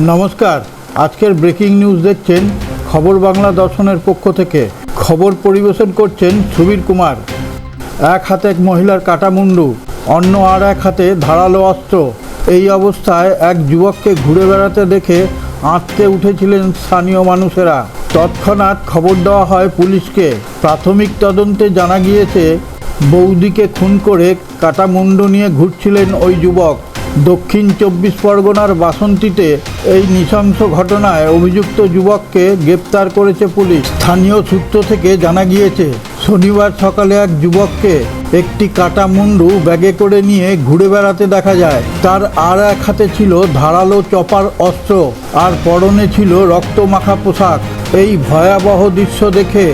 নমস্কার, আজকের breaking news দেখছেন খবর বাংলা দর্শনের পক্ষ থেকে। খবর পরিবেশন করছেন সুবীর কুমার। এক হাতে এক মহিলার কাটা মুন্ডু অন্য আর এক হাতে ধারালো অস্ত্র। এই অবস্থায় এক যুবককে ঘুরে বেড়াতে দেখে আঁতকে উঠেছিলেন স্থানীয় মানুষেরা। তৎক্ষণাৎ খবর দেওয়া হয় পুলিশকে। প্রাথমিক তদন্তে জানা গিয়েছে, বৌদিকে খুন করে কাটা মুন্ডু নিয়ে ঘুরছিলেন ওই যুবক। দক্ষিণ চব্বিশ পরগনার বাসন্তীতে এই নৃশংস ঘটনায় অভিযুক্ত যুবককে গ্রেপ্তার করেছে পুলিশ। স্থানীয় সূত্র থেকে জানা গিয়েছে, শনিবার সকালে এক যুবককে একটি কাটা মুন্ডু ব্যাগে করে নিয়ে ঘুরে বেড়াতে দেখা যায়। তার আর এক হাতে ছিল ধারালো চপার অস্ত্র, আর পরনে ছিল রক্তমাখা পোশাক। এই ভয়াবহ দৃশ্য দেখে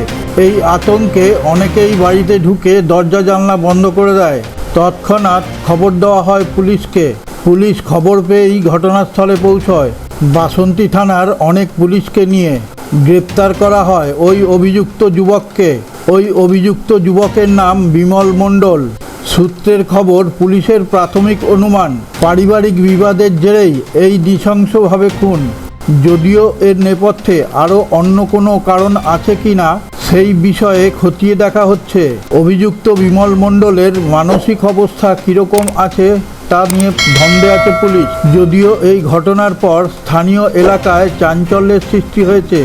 এই আতঙ্কে অনেকেই বাড়িতে ঢুকে দরজা জানলা বন্ধ করে দেয়। তৎক্ষণাৎ খবর দেওয়া হয় পুলিশকে। পুলিশ খবর পেয়েই ঘটনাস্থলে পৌঁছয়। বাসন্তী থানার অনেক পুলিশকে নিয়ে গ্রেপ্তার করা হয় ওই অভিযুক্ত যুবককে। ওই অভিযুক্ত যুবকের নাম বিমল মণ্ডল। সূত্রের খবর, পুলিশের প্রাথমিক অনুমান, পারিবারিক বিবাদের জেরেই এই নৃশংসভাবে খুন। যদিও এর নেপথ্যে আরও অন্য কোনো কারণ আছে কি না, সেই বিষয়ে খতিয়ে দেখা হচ্ছে। অভিযুক্ত বিমল মণ্ডলের মানসিক অবস্থা কীরকম আছে তা নিয়ে ধন্দে আছে পুলিশ। যদিও এই ঘটনার পর স্থানীয় এলাকায় চাঞ্চল্যের সৃষ্টি হয়েছে।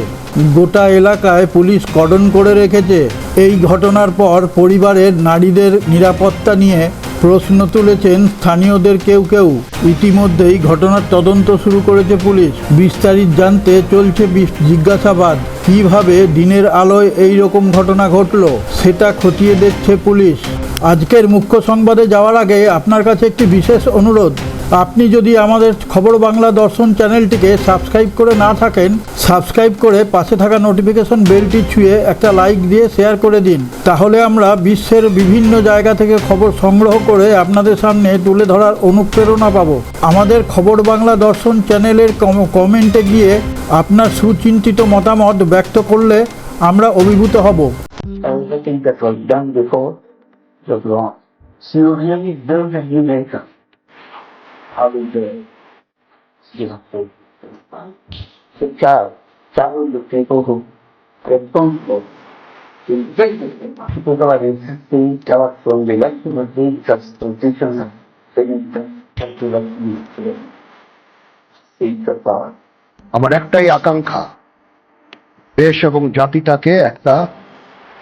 গোটা এলাকায় পুলিশ কর্ডন করে রেখেছে। এই ঘটনার পর পরিবারের নারীদের নিরাপত্তা নিয়ে প্রশ্ন তুলেছেন স্থানীয়দের কেউ কেউ। ইতিমধ্যেই ঘটনার তদন্ত শুরু করেছে পুলিশ। বিস্তারিত জানতে চলছে জিজ্ঞাসাবাদ। কীভাবে দিনের আলোয় এই রকম ঘটনা ঘটলো, সেটা খতিয়ে দেখছে পুলিশ। আজকের মুখ্য সংবাদে যাওয়ার আগে আপনার কাছে একটি বিশেষ অনুরোধ। আপনি যদি আমাদের খবর বাংলা দর্শন চ্যানেলটিকে সাবস্ক্রাইব করে না থাকেন, সাবস্ক্রাইব করে পাশে থাকা নোটিফিকেশন বেলটি ছুঁয়ে একটা লাইক দিয়ে শেয়ার করে দিন। তাহলে আমরা বিশ্বের বিভিন্ন জায়গা থেকে খবর সংগ্রহ করে আপনাদের সামনে তুলে ধরার অনুপ্রেরণা পাব। আমাদের খবর বাংলা দর্শন চ্যানেলের কমেন্টে গিয়ে আপনার সুচিন্তিত মতামত ব্যক্ত করলে আমরা অভিভূত হব। Done before. Was wrong. So you really build a new nation. How is the you know, the, the child, child the people who responsible in people who are insisting our from the election of the the seats of. আমার একটাই আকাঙ্ক্ষা দেশ এবং জাতিটাকে একটা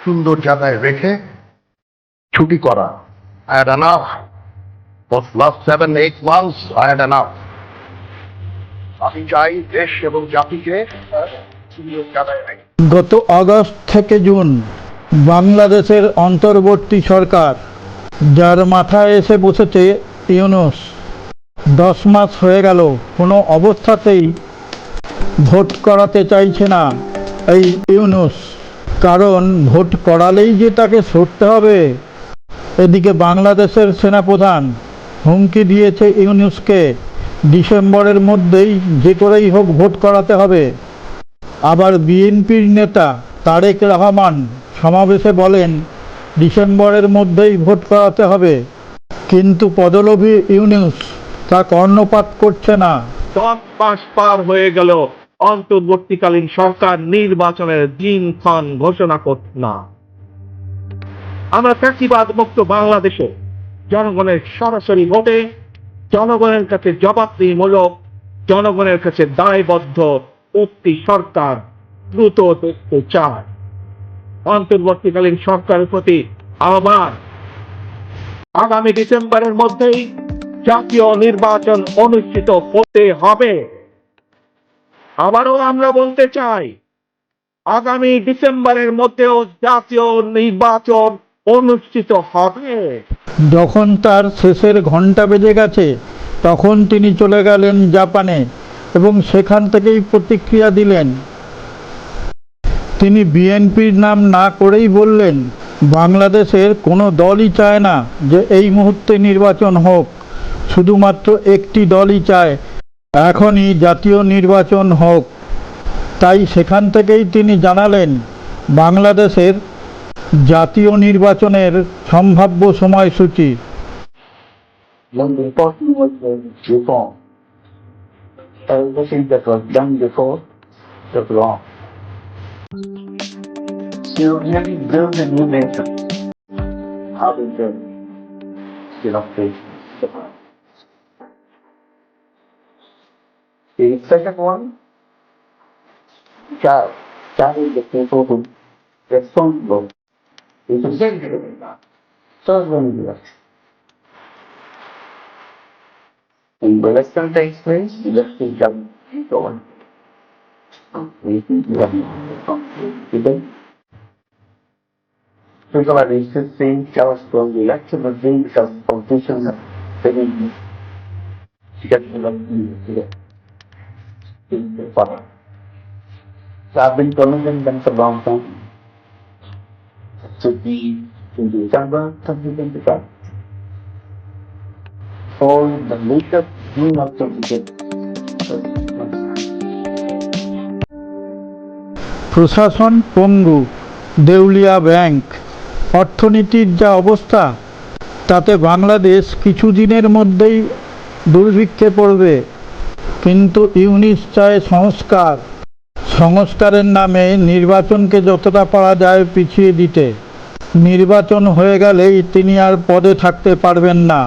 সুন্দর জায়গায় রেখে ছুটি করা had enough. For last seven, eight months, I had enough. আমি চাই দেশ এবং জাতিকে রেখে গত আগস্ট থেকে জুন বাংলাদেশের অন্তর্বর্তী সরকার যার মাথায় এসে বসেছে ইউনুস দশ মাস হয়ে গেল কোনো অবস্থাতেই ভোট করাতে চাইছে না এই ইউনুস কারণ ভোট করালেই যে তাকে সরতে হবে এদিকে বাংলাদেশের সেনাপ্রধান হুমকি দিয়েছে ইউনুসকে। ডিসেম্বরের মধ্যেই যে করেই হোক ভোট করাতে হবে। আবার বিএনপির নেতা তারেক রহমান সমাবেশে বলেন, ডিসেম্বরের মধ্যেই ভোট করাতে হবে। কিন্তু পদলোভী ইউনিউস তা কর্ণপাত করছে না। দশ মাস পার হয়ে গেল, অন্তর্বর্তীকালীন সরকার নির্বাচনের দিনক্ষণ ঘোষণা করত না। আমরা ফ্যাসিবাদ মুক্ত বাংলাদেশে জনগণের সরাসরি ভোটে, জনগণের কাছে জবাবদিহিমূলক, জনগণের কাছে দায়বদ্ধ উক্তি সরকার দ্রুত দেখতে চায়। অন্তর্বর্তীকালীন সরকারের প্রতি আহ্বান। আগামী ডিসেম্বরের মধ্যেই জাতীয় নির্বাচন অনুষ্ঠিত হতে হবে। আবারও আমরা বলতে চাই, আগামী ডিসেম্বরের মধ্যেও জাতীয় নির্বাচন অনুষ্ঠিত হবে। যখন তার শেষের ঘণ্টা বেজে গেছে, তখন তিনি চলে গেলেন জাপানে এবং সেখান থেকেই প্রতিক্রিয়া দিলেন। তিনি বিএনপির নাম না করেই বললেন, বাংলাদেশের কোনো দলই চায় না যে এই মুহূর্তে নির্বাচন হোক। শুধুমাত্র একটি দলই চায়, এখনই জাতীয় নির্বাচন হোক। তাই সেখান থেকেই তিনি জানালেন, বাংলাদেশের জাতীয় নির্বাচনের সম্ভাব্য সময়সূচি the second one, child, child is the people who responsible. It's a sensitive God. So when I've been following them for a long time. To be in December 2025. For the latest June of 2025. প্রশাসন পঙ্গু, দেউলিয়া bank, অর্থনীতির যা অবস্থা, তাতে বাংলাদেশ কিছুদিনের মধ্যেই দুর্ভিক্ষে পড়বে কিন্তু ইউনিস চায় সংস্কার সংস্কারের নামে নির্বাচনকে যতটা পারা যায় পিছিয়ে দিতে নির্বাচন হয়ে গেলেই তিনি আর পদে থাকতে পারবেন না।